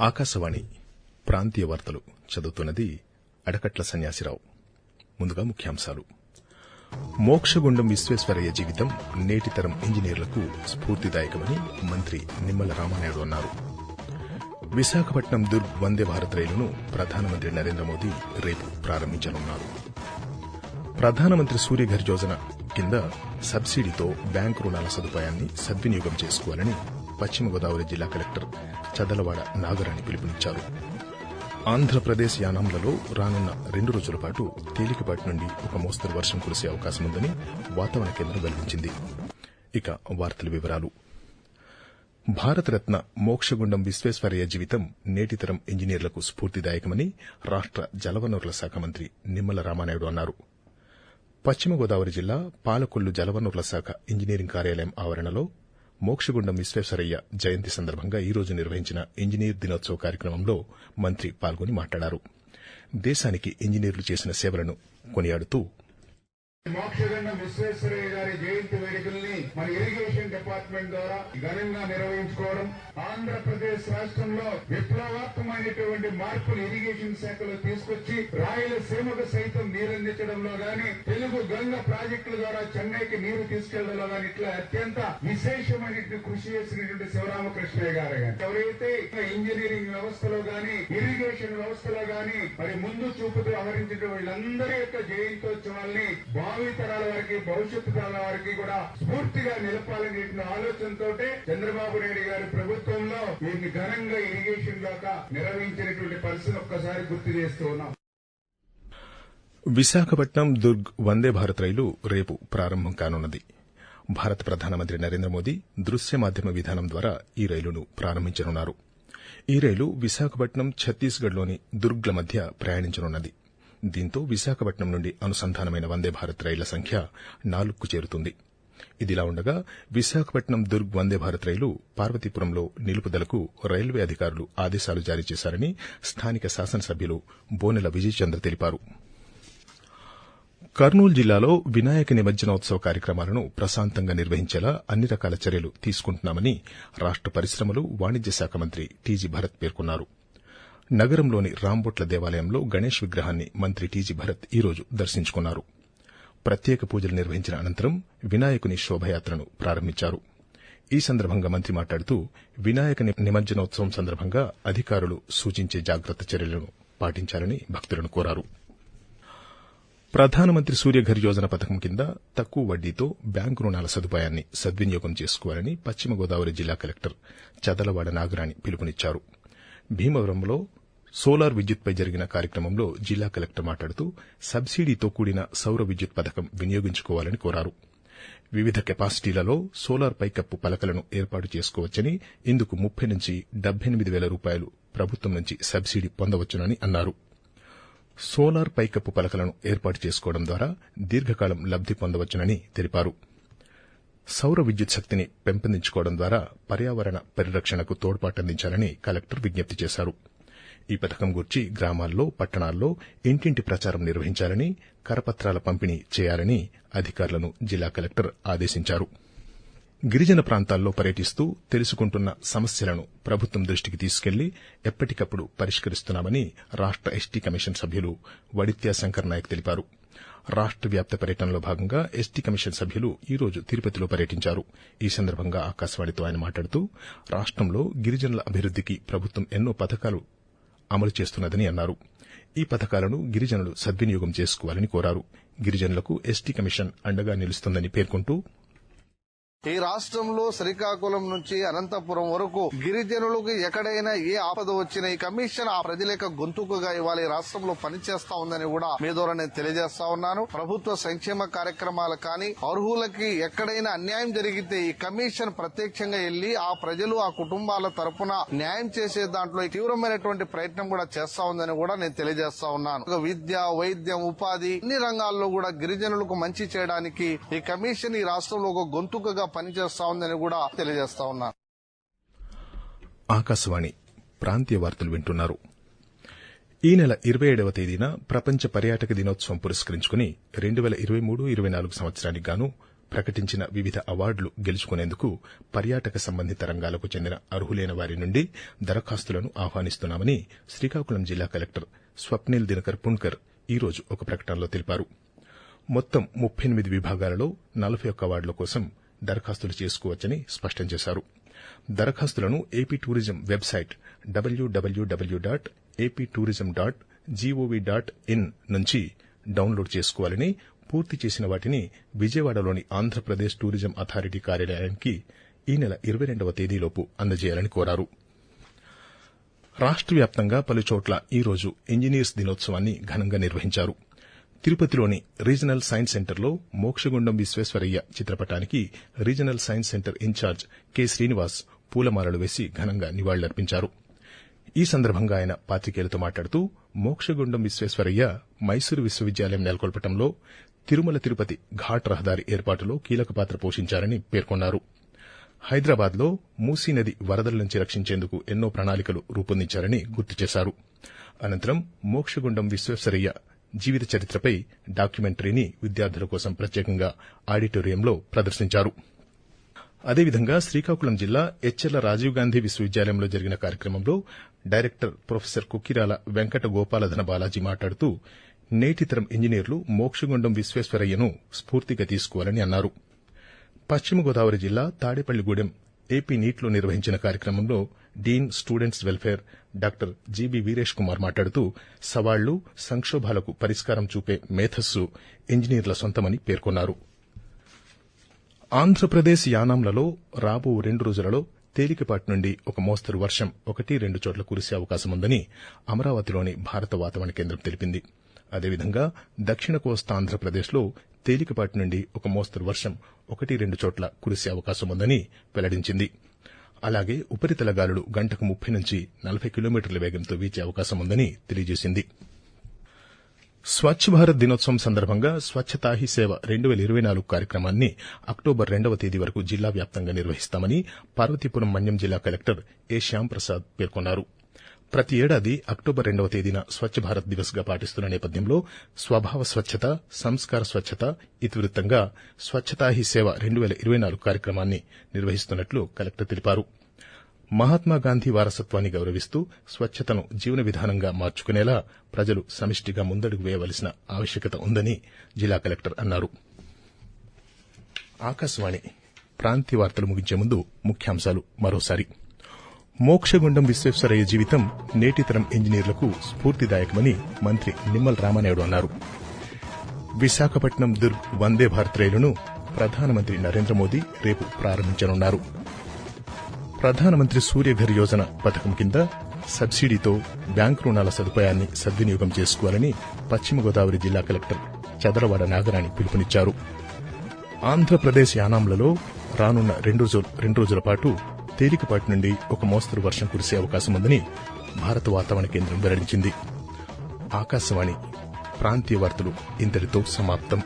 ఆకాశవాణి ప్రాంతీయ వార్తలు చదువుతున్నది అడకట్ల సన్యాసిరావు. ముందుగా ముఖ్యాంశాలు. మోక్షగుండం విశ్వేశ్వరయ్య జీవితం నేటి తరం ఇంజనీర్లకు స్ఫూర్తిదాయకమని మంత్రి నిమ్మల రామానాయుడు అన్నారు. విశాఖపట్నం దుర్గ్ వందే భారత్ రైలును ప్రధానమంత్రి నరేంద్ర మోదీ రేపు ప్రారంభించనున్నారు. ప్రధానమంత్రి సూర్యఘర్ యోజన కింద సబ్సిడీతో బ్యాంకు రుణాల సదుపాయాన్ని సద్వినియోగం చేసుకోవాలని పశ్చిమ గోదావరి జిల్లా కలెక్టర్ చదలవాడ నాగరాణి పిలుపునిచ్చారు. ఆంధ్రప్రదేశ్ యానాంలలో రానున్న రెండు రోజుల పాటు తేలికపాటి నుండి ఒక మోస్తరు వర్షం కురిసే అవకాశం ఉందని వాతావరణ కేంద్రం వెల్లడించింది. ఇక వార్తల వివరాలు. భారతరత్న మోక్షగుండం విశ్వేశ్వరయ్య జీవితం నేటితరం ఇంజనీర్లకు స్ఫూర్తిదాయకమని రాష్ట జలవనరుల శాఖ మంత్రి నిమ్మల రామానాయుడు అన్నారు. పశ్చిమ గోదావరి జిల్లా పాలకొల్లు జలవనరుల శాఖ ఇంజనీరింగ్ కార్యాలయం ఆవరణలో మోక్షగుండం విశ్వేశ్వరయ్య జయంతి సందర్భంగా ఈ రోజు నిర్వహించిన ఇంజనీర్ దినోత్సవ కార్యక్రమంలో మంత్రి పాల్గొని మాట్లాడారు. దేశానికి ఇంజనీర్లు చేసిన సేవలను కొనియాడుతూ మోక్షగండ విశ్వేశ్వరయ్య గారి జయంతి వేడుకల్ని మన ఇరిగేషన్ డిపార్ట్మెంట్ ద్వారా ఘనంగా నిర్వహించుకోవడం ఆంధ్రప్రదేశ్ రాష్ట్రంలో విప్లవాత్మకమైనటువంటి మార్పులు ఇరిగేషన్ శాఖలో తీసుకొచ్చి రాయలసీమకు సైతం నీరందించడంలో గాని తెలుగు గంగ ప్రాజెక్టుల ద్వారా చెన్నైకి నీరు తీసుకెళ్ళడంలో గాని ఇట్లా అత్యంత విశేషమైనటువంటి కృషి చేసినటువంటి శివరామకృష్ణయ్య గారు గాని. ఎవరైతే ఇంజనీరింగ్ వ్యవస్థలో గాని ఇరిగేషన్ వ్యవస్థలో గాని మరి ముందు చూపుతూ వ్యవహరించిన వీళ్ళందరి యొక్క జయంతోత్సవాల్ని భావి తరాల వారికి భవిష్యత్తు తరాల వారికి కూడా స్ఫూర్తిగా నిలపాలనే ఆలోచనతో చంద్రబాబు నాయుడు గారి ప్రభుత్వంలో వీరిని ఘనంగా ఇరిగేషన్ దాకా నిర్వహించినటువంటి పరిస్థితి ఒక్కసారి గుర్తు చేస్తూ ఉన్నాం. విశాఖపట్నం దుర్గ్ వందే భారత్ రైలు రేపు ప్రారంభం కానున్నది. భారత ప్రధానమంత్రి నరేంద్ర మోదీ దృశ్య మాధ్యమ విధానం ద్వారా ఈ రైలును ప్రారంభించనున్నారు. ఈ రైలు విశాఖపట్నం ఛత్తీస్గఢ్లోని దుర్గ్ల మధ్య ప్రయాణించనున్నది. దీంతో విశాఖపట్నం నుండి అనుసంధానమైన వందే భారత్ రైళ్ళ సంఖ్య నాలుగుకు చేరుతుంది. ఇదిలా ఉండగా విశాఖపట్నం దుర్గ్ వందే భారత్ రైలు పార్వతీపురంలో నిలుపుదలకు రైల్వే అధికారులు ఆదేశాలు జారీ చేశారని స్థానిక శాసనసభ్యులు బోనెల విజయచంద్ర తెలిపారు. కర్నూలు జిల్లాలో వినాయక నిమజ్జనోత్సవ కార్యక్రమాలను ప్రశాంతంగా నిర్వహించేలా అన్ని రకాల చర్యలు తీసుకుంటున్నామని రాష్ట పరిశ్రమలు వాణిజ్య శాఖ మంత్రి టీజీ భరత్ పేర్కొన్నారు. నగరంలోని రాంబొట్ల దేవాలయంలో గణేష్ విగ్రహాన్ని మంత్రి టీజీ భరత్ ఈ రోజు దర్శించుకున్నారు. ప్రత్యేక పూజలు నిర్వహించిన అనంతరం వినాయకుని శోభయాత్రను ప్రారంభించారు. ఈ సందర్భంగా మంత్రి మాట్లాడుతూ వినాయక నిమజ్జనోత్సవం సందర్భంగా అధికారులు సూచించే జాగ్రత్త చర్యలను పాటించాలని భక్తులను కోరారు. ప్రధానమంత్రి సూర్యఘర్ యోజన పథకం కింద తక్కువ వడ్డీతో బ్యాంకు రుణాల సదుపాయాన్ని సద్వినియోగం చేసుకోవాలని పశ్చిమ గోదావరి జిల్లా కలెక్టర్ చదలవాడ నాగరాణి పిలుపునిచ్చారు. భీమవరంలో సోలార్ విద్యుత్పై జరిగిన కార్యక్రమంలో జిల్లా కలెక్టర్ మాట్లాడుతూ సబ్సిడీతో కూడిన సౌర విద్యుత్ పథకం వినియోగించుకోవాలని కోరారు. వివిధ కెపాసిటీలలో సోలార్ పైకప్పు పలకలను ఏర్పాటు చేసుకోవచ్చని ఇందుకు ముప్పై నుంచి డెబ్బెనిమిది వేల రూపాయలు ప్రభుత్వం నుంచి సబ్సిడీ పొందవచ్చునని అన్నారు. సోలార్ పైకప్పు పలకలను ఏర్పాటు చేసుకోవడం ద్వారా దీర్ఘకాలం లబ్ది పొందవచ్చునని తెలిపారు. సౌర విద్యుత్ శక్తిని పెంపొందించుకోవడం ద్వారా పర్యావరణ పరిరక్షణకు తోడ్పాటందించాలని కలెక్టర్ విజ్ఞప్తి చేశారు. ఈ పథకం గురించి గ్రామాల్లో పట్టణాల్లో ఇంటింటి ప్రచారం నిర్వహించాలని కరపత్రాల పంపిణీ చేయాలని అధికారులను జిల్లా కలెక్టర్ ఆదేశించారు. గిరిజన ప్రాంతాల్లో పర్యటిస్తూ తెలుసుకుంటున్న సమస్యలను ప్రభుత్వం దృష్టికి తీసుకెళ్ళి ఎప్పటికప్పుడు పరిష్కరిస్తున్నామని రాష్ట ఎస్టీ కమిషన్ సభ్యులు వడిత్యా శంకర్ నాయక్ తెలిపారు. రాష్ట వ్యాప్త పర్యటనలో భాగంగా ఎస్టీ కమిషన్ సభ్యులు ఈ రోజు తిరుపతిలో పర్యటించారు. ఈ సందర్భంగా ఆకాశవాణితో ఆయన మాట్లాడుతూ రాష్టంలో గిరిజనుల అభివృద్దికి ప్రభుత్వం ఎన్నో పథకాలు అమలు చేస్తున్నదని అన్నారు. ఈ పథకాలను గిరిజనులు సద్వినియోగం చేసుకోవాలని కోరారు. గిరిజనులకు ఎస్టీ కమిషన్ అండగా నిలుస్తుందని పేర్కొంటూ ఈ రాష్ట్రంలో శ్రీకాకుళం నుంచి అనంతపురం వరకు గిరిజనులకు ఎక్కడైనా ఏ ఆపద వచ్చినా ఈ కమిషన్ ఆ ప్రజల యొక్క గొంతుకుగా ఇవాళ ఈ రాష్ట్రంలో పనిచేస్తా ఉందని కూడా మీ ద్వారా నేను తెలియజేస్తా ఉన్నాను. ప్రభుత్వ సంక్షేమ కార్యక్రమాలు కానీ అర్హులకి ఎక్కడైనా అన్యాయం జరిగితే ఈ కమిషన్ ప్రత్యక్షంగా వెళ్ళి ఆ ప్రజలు ఆ కుటుంబాల తరపున న్యాయం చేసే దాంట్లో తీవ్రమైనటువంటి ప్రయత్నం కూడా చేస్తా ఉందని కూడా నేను తెలియజేస్తా ఉన్నాను. విద్య వైద్యం ఉపాధి అన్ని రంగాల్లో కూడా గిరిజనులకు మంచి చేయడానికి ఈ కమిషన్ ఈ రాష్ట్రంలో ఒక గొంతుకగా పనిచేస్తా ఉందని కూడా తెలియజేస్తా ఉన్నారు ఆకాశవాణి ప్రాంతీయ వార్తలు వింటున్నారు. ఈ నెల ఇరవై ఏడవ తేదీన ప్రపంచ పర్యాటక దినోత్సవం పురస్కరించుకుని రెండు వేల ఇరవై మూడు ఇరవై నాలుగు సంవత్సరానికి గాను ప్రకటించిన వివిధ అవార్డులు గెలుచుకునేందుకు పర్యాటక సంబంధిత రంగాలకు చెందిన అర్హులైన వారి నుండి దరఖాస్తులను ఆహ్వానిస్తున్నామని శ్రీకాకుళం జిల్లా కలెక్టర్ స్వప్నిల్ దినకర్ పుణ్కర్ ఈ రోజు ఒక ప్రకటనలో తెలిపారు. మొత్తం ముప్పై ఎనిమిది విభాగాలలో నలభై ఒక్క అవార్డుల కోసం దరఖాస్తులు చేసుకోవచ్చని స్పష్టం చేశారు. దరఖాస్తులను AP tourism website WWW dot AP tourism dot gov dot in నుంచి డౌన్లోడ్ చేసుకోవాలని పూర్తి చేసిన వాటిని విజయవాడలోని ఆంధ్రప్రదేశ్ టూరిజం అథారిటీ కార్యాలయానికి ఈ నెల ఇరవై రెండవ తేదీలోపు అందజేయాలని కోరారు. రాష్ట వ్యాప్తంగా పలుచోట్ల ఈ రోజు ఇంజనీర్స్ దినోత్సవాన్ని ఘనంగా నిర్వహించారు. తిరుపతిలోని రీజనల్ సైన్స్ సెంటర్లో మోక్షగుండం విశ్వేశ్వరయ్య చిత్రపటానికి regional science centre incharge K Srinivas పూలమాలలు వేసి ఘనంగా నివాళులర్పించారు. ఈ సందర్భంగా ఆయన పాత్రికేయులతో మాట్లాడుతూ మోక్షగుండం విశ్వేశ్వరయ్య మైసూరు విశ్వవిద్యాలయం నెలకొల్పటంలో తిరుమల తిరుపతి ఘాట్ రహదారి ఏర్పాటులో కీలక పాత్ర పోషించారని పేర్కొన్నారు. హైదరాబాద్లో మూసీ నది వరదల నుంచి రక్షించేందుకు ఎన్నో ప్రణాళికలు రూపొందించారని గుర్తు చేశారు. అనంతరం మోక్షగుండం విశ్వేశ్వరయ్య జీవిత చరిత్రపై డాక్యుమెంటరీని విద్యార్థుల కోసం ప్రత్యేకంగా ఆడిటోరియంలో ప్రదర్శించారు. అదేవిధంగా శ్రీకాకుళం జిల్లా ఎచ్చెర్ల రాజీవ్ గాంధీ విశ్వవిద్యాలయంలో జరిగిన కార్యక్రమంలో డైరెక్టర్ ప్రొఫెసర్ కుక్కిరాల వెంకట గోపాలధన బాలాజీ మాట్లాడుతూ నేటితరం ఇంజనీర్లు మోక్షగుండం విశ్వేశ్వరయ్యను స్ఫూర్తిగా తీసుకోవాలని అన్నారు. పశ్చిమ గోదావరి జిల్లా తాడేపల్లిగూడెం ఏపీ నీట్లో నిర్వహించిన కార్యక్రమంలో dean students welfare doctor GB Veeresh Kumar మాట్లాడుతూ సవాళ్ళు సంక్షోభాలకు పరిష్కారం చూపే మేధస్సు ఇంజనీర్ల సొంతమని పేర్కొన్నారు. ఆంధ్రప్రదేశ్ యానాంలలో రాబో రెండు రోజులలో తేలికపాటి నుండి ఒక మోస్తరు వర్షం ఒకటి రెండు చోట్ల కురిసే అవకాశం ఉందని అమరావతిలోని భారత వాతావరణ కేంద్రం తెలిపింది. అదేవిధంగా దక్షిణ కోస్తా ఆంధ్రప్రదేశ్లో తేలికపాటి నుండి ఒక మోస్తరు వర్షం ఒకటి రెండు చోట్ల కురిసే అవకాశం ఉందని వెల్లడించింది. అలాగే ఉపరితల గాలులు గంటకు ముప్పై నుంచి నలభై కిలోమీటర్ల వేగంతో వీచే అవకాశం ఉందని తెలియజేసింది. స్వచ్ఛ భారత్ దినోత్సవం సందర్భంగా స్వచ్ఛతా హీ సేవ రెండు వేల ఇరవై నాలుగు కార్యక్రమాన్ని అక్టోబర్ రెండవ తేదీ వరకు జిల్లా వ్యాప్తంగా నిర్వహిస్తామని పార్వతీపురం మన్యం జిల్లా కలెక్టర్ ఏ శ్యాంప్రసాద్ పేర్కొన్నారు. ప్రతి ఏడాది అక్టోబర్ రెండవ తేదీన స్వచ్ఛ భారత్ దివస్గా పాటిస్తున్న నేపథ్యంలో స్వభావ స్వచ్ఛత సంస్కార స్వచ్ఛత ఇతివృత్తంగా స్వచ్ఛతా హీ సేవ రెండు వేల ఇరవై నాలుగు కార్యక్రమాన్ని నిర్వహిస్తున్నట్లు కలెక్టర్ తెలిపారు. మహాత్మాగాంధీ వారసత్వాన్ని గౌరవిస్తూ స్వచ్ఛతను జీవన విధానంగా మార్చుకునేలా ప్రజలు సమిష్టిగా ముందడుగు వేయవలసిన ఆవశ్యకత ఉందని జిల్లా కలెక్టర్ అన్నారు. ఆకాశవాణి ప్రాంతీయ వార్తలు ముగించే ముందు ముఖ్యాంశాలు మరోసారి. మోక్షగుండం విశ్వేశ్వరయ్య జీవితం నేటితరం ఇంజనీర్లకు స్ఫూర్తిదాయకమని మంత్రి నిమ్మల రామానాయుడు అన్నారు. విశాఖపట్నం దుర్గ్ వందే భారత్ రైలును ప్రధానమంత్రి నరేంద్ర మోదీ రేపు ప్రారంభించనున్నారు. ప్రధానమంత్రి సూర్యఘర్ యోజన పథకం కింద సబ్సిడీతో బ్యాంకు రుణాల సదుపాయాన్ని సద్వినియోగం చేసుకోవాలని పశ్చిమ గోదావరి జిల్లా కలెక్టర్ చదలవాడ నాగరాణి పిలుపునిచ్చారు. ఆంధ్రప్రదేశ్ యానాంలలో రానున్న రెండు రోజు- రెండు రోజుల పాటు తేలికపాటి నుండి ఒక మోస్తరు వర్షం కురిసే అవకాశం ఉందని భారత వాతావరణ కేంద్రం వెల్లడించింది. ఆకాశవాణి ప్రాంతీయ వార్తలు ఇంతటితో సమాప్తం.